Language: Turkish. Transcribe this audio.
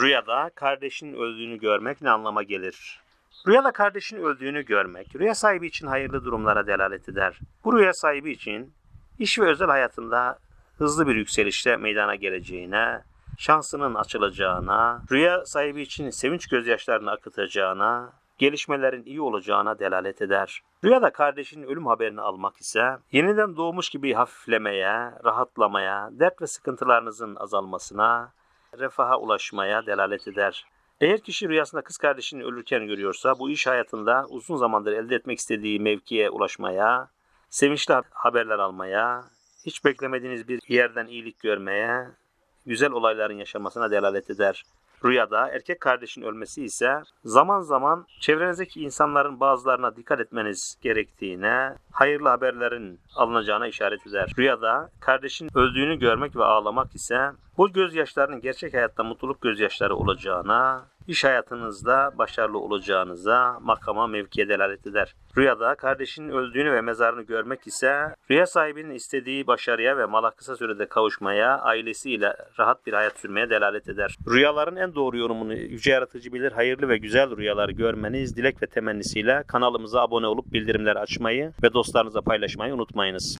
Rüyada kardeşinin öldüğünü görmek ne anlama gelir? Rüyada kardeşinin öldüğünü görmek, rüya sahibi için hayırlı durumlara delalet eder. Bu rüya sahibi için iş ve özel hayatında hızlı bir yükselişte meydana geleceğine, şansının açılacağına, rüya sahibi için sevinç gözyaşlarını akıtacağına, gelişmelerin iyi olacağına delalet eder. Rüyada kardeşinin ölüm haberini almak ise yeniden doğmuş gibi hafiflemeye, rahatlamaya, dert ve sıkıntılarınızın azalmasına, refaha ulaşmaya delalet eder. Eğer kişi rüyasında kız kardeşini ölürken görüyorsa bu iş hayatında uzun zamandır elde etmek istediği mevkiye ulaşmaya, sevinçli haberler almaya, hiç beklemediğiniz bir yerden iyilik görmeye, güzel olayların yaşanmasına delalet eder. Rüyada erkek kardeşin ölmesi ise zaman zaman çevrenizdeki insanların bazılarına dikkat etmeniz gerektiğine, hayırlı haberlerin alınacağına işaret eder. Rüyada kardeşin öldüğünü görmek ve ağlamak ise bu gözyaşlarının gerçek hayatta mutluluk gözyaşları olacağına, iş hayatınızda başarılı olacağınıza, makama, mevkiye delalet eder. Rüyada kardeşinin öldüğünü ve mezarını görmek ise rüya sahibinin istediği başarıya ve mala kısa sürede kavuşmaya, ailesiyle rahat bir hayat sürmeye delalet eder. Rüyaların en doğru yorumunu yüce yaratıcı bilir. Hayırlı ve güzel rüyalar görmeniz dilek ve temennisiyle kanalımıza abone olup bildirimleri açmayı ve dostlarınıza paylaşmayı unutmayınız.